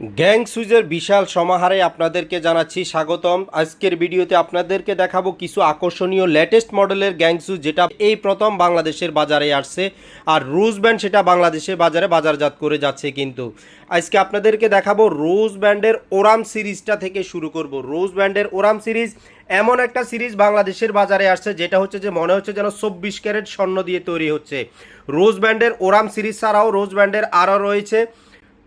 Gang সুইজের বিশাল সমাহারে আপনাদেরকে জানাচ্ছি স্বাগতম। আজকের ভিডিওতে আপনাদেরকে দেখাবো কিছু আকর্ষণীয় লেটেস্ট মডেলের গ্যাং সুইজ যেটা এই প্রথম বাংলাদেশের বাজারে আসছে আর রোজ ব্যান্ড সেটা বাংলাদেশের বাজারে বাজারজাত করে যাচ্ছে কিন্তু। আজকে আপনাদেরকে দেখাবো রোজ ব্যান্ডের ওরাম সিরিজটা থেকে শুরু করব। রোজ ব্যান্ডের ওরাম সিরিজ এমন একটা সিরিজ বাংলাদেশের বাজারে আসছে যেটা হচ্ছে যে মনে হচ্ছে যেন চব্বিশ ক্যারেট স্বর্ণ দিয়ে তৈরি হচ্ছে। রোজ ব্যান্ডের ওরাম সিরিজ ছাড়াও রোজ ব্যান্ডের আরও রয়েছে।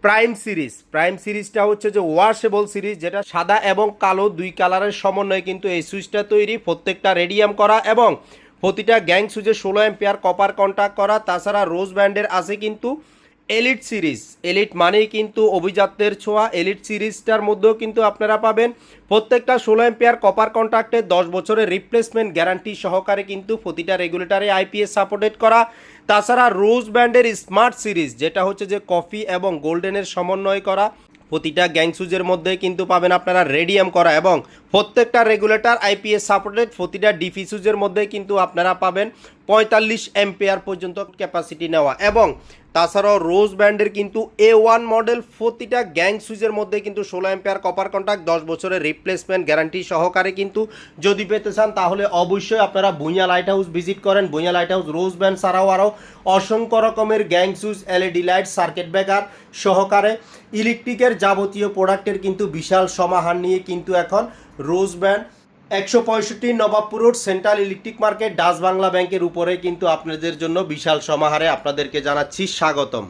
Prime series. প্রাইম সিরিজটা হচ্ছে যে ওয়াশেবল সিরিজ, যেটা সাদা এবং কালো দুই কালারের সমন্বয়ে কিন্তু এই সুইচটা তৈরি। প্রত্যেকটা রেডিয়াম করা এবং প্রতিটা গ্যাং সুইচে ষোলো এম্পিয়ার কপার কন্ট্যাক্ট করা। তাছাড়া রোজ ব্যান্ডের আছে কিন্তু এলিট সিরিজ। এলিট মানেই কিন্তু অভিজাত্যের ছোঁয়া। এলিট সিরিজটার মধ্যেও কিন্তু আপনারা পাবেন প্রত্যেকটা ষোলো এম্পিয়ার কপার কন্ট্রাক্টে দশ বছরের রিপ্লেসমেন্ট গ্যারান্টি সহকারে কিন্তু প্রতিটা রেগুলেটারে আইপিএস সাপোর্টেড করা। তাছাড়া রোজ ব্র্যান্ডের স্মার্ট সিরিজ, যেটা হচ্ছে যে কফি এবং গোল্ডেনের সমন্বয় করা, প্রতিটা গ্যাংসুজের মধ্যে কিন্তু পাবেন আপনারা রেডিয়াম করা এবং প্রত্যেকটা রেগুলেটর, আইপিএস সাপোর্টেড প্রতিটা ডিফি সুজের মধ্যে কিন্তু আপনারা পাবেন পঁয়তাল্লিশ এম্পিয়ার পর্যন্ত ক্যাপাসিটি নেওয়া। এবং তাছাড়াও রোজ ব্যান্ডের কিন্তু এ ওয়ান মডেল প্রতিটা গ্যাং সুইচের মধ্যে কিন্তু ষোলো এম্পিয়ার কপার কন্ট্যাক্ট দশ বছরের রিপ্লেসমেন্ট গ্যারান্টি সহকারে কিন্তু যদি পেতে চান, তাহলে অবশ্যই আপনারা ভুঁইয়া লাইট হাউস ভিজিট করেন। Bhuiyan light house Rose band ছাড়াও আরও অসংখ্য রকমের gang switch LED light circuit breaker সহকারে ইলেকট্রিকের যাবতীয় প্রোডাক্টের কিন্তু বিশাল সমাহার নিয়ে কিন্তু এখন রোজ ব্যান্ড একশো পঁয়ষট্টি Nawabpur central electric market Dutch Bangla ব্যাংকের উপরে কিন্তু আপনাদের জন্য বিশাল সমাহারে আপনাদেরকে জানাচ্ছি স্বাগতম।